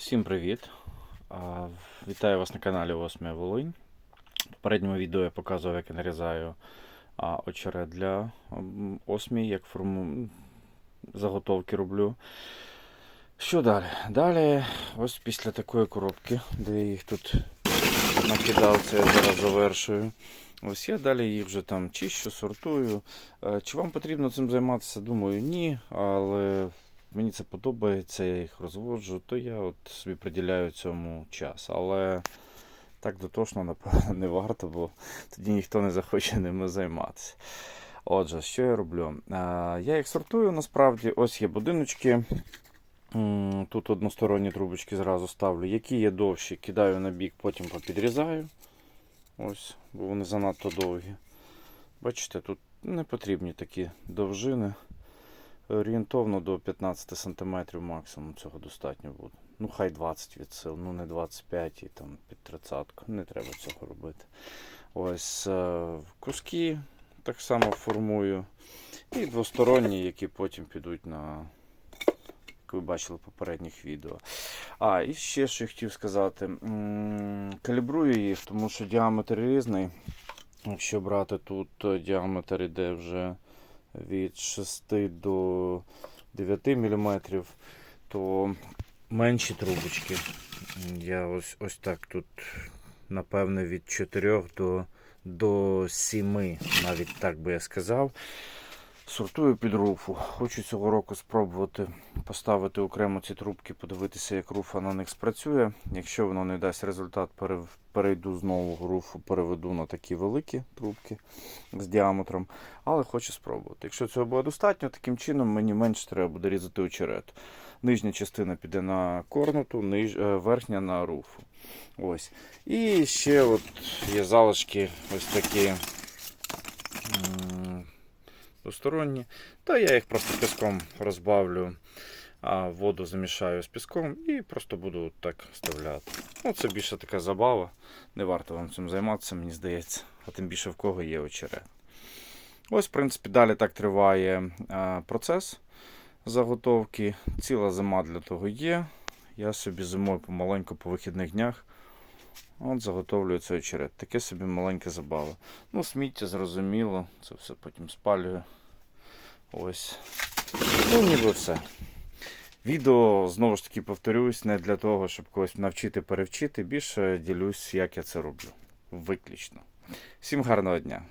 Всім привіт! Вітаю вас на каналі Осмія Волинь. В попередньому відео я показував, як я нарізаю а, очерет для осмій, як форму заготовки роблю. Що далі? Далі, ось після такої коробки, де я їх тут накидав, це я зараз завершую. Ось я далі їх вже там чищу, сортую. Е, Чи вам потрібно цим займатися? Думаю, ні, але мені це подобається, я їх розводжу, то я от собі приділяю цьому час. Але так дотошно, напевно, не варто, бо тоді ніхто не захоче ними займатися. Отже, що я роблю? Я їх сортую насправді. Ось є будиночки. Тут односторонні трубочки зразу ставлю. Які є довші, кидаю на бік, потім попідрізаю. Ось, бо вони занадто довгі. Бачите, тут не потрібні такі довжини. Орієнтовно до 15 см максимум цього достатньо буде. Ну, хай 20 від сил, ну не 25 і там під 30. Не треба цього робити. Ось е, куски так само формую. І двосторонні, які потім підуть на, як ви бачили в попередніх відео. А, і ще що я хотів сказати. Калібрую їх, тому що діаметр різний. Якщо брати тут діаметр іде вже від 6 до 9 мм, то менші трубочки. Я ось, ось так тут, напевне, від 4 до, до 7, навіть так би я сказав. Сортую під руфу. Хочу цього року спробувати поставити окремо ці трубки, подивитися, як руфа на них спрацює. Якщо воно не дасть результат, перейду знову руфу, переведу на такі великі трубки з діаметром. Але хочу спробувати. Якщо цього буде достатньо, таким чином мені менше треба буде різати очерет. Нижня частина піде на корнуту, ниж... е, верхня на руфу. Ось. І ще от є залишки ось такі. Двосторонні. Та я їх просто піском розбавлю, а воду замішаю з піском і просто буду так вставляти. Ну, це більше така забава. Не варто вам цим займатися, мені здається. А тим більше в кого є очерет. Ось, в принципі, далі так триває процес заготовки. Ціла зима для того є. Я собі зимою помаленьку по вихідних днях. От цей очерет. Таке собі маленьке забава. Ну, сміття зрозуміло, це все потім спалюю. Ось. Ну, ніби все. Відео, знову ж таки, повторюсь, не для того, щоб когось навчити перевчити. Більше ділюсь, як я це роблю. Виключно. Всім гарного дня!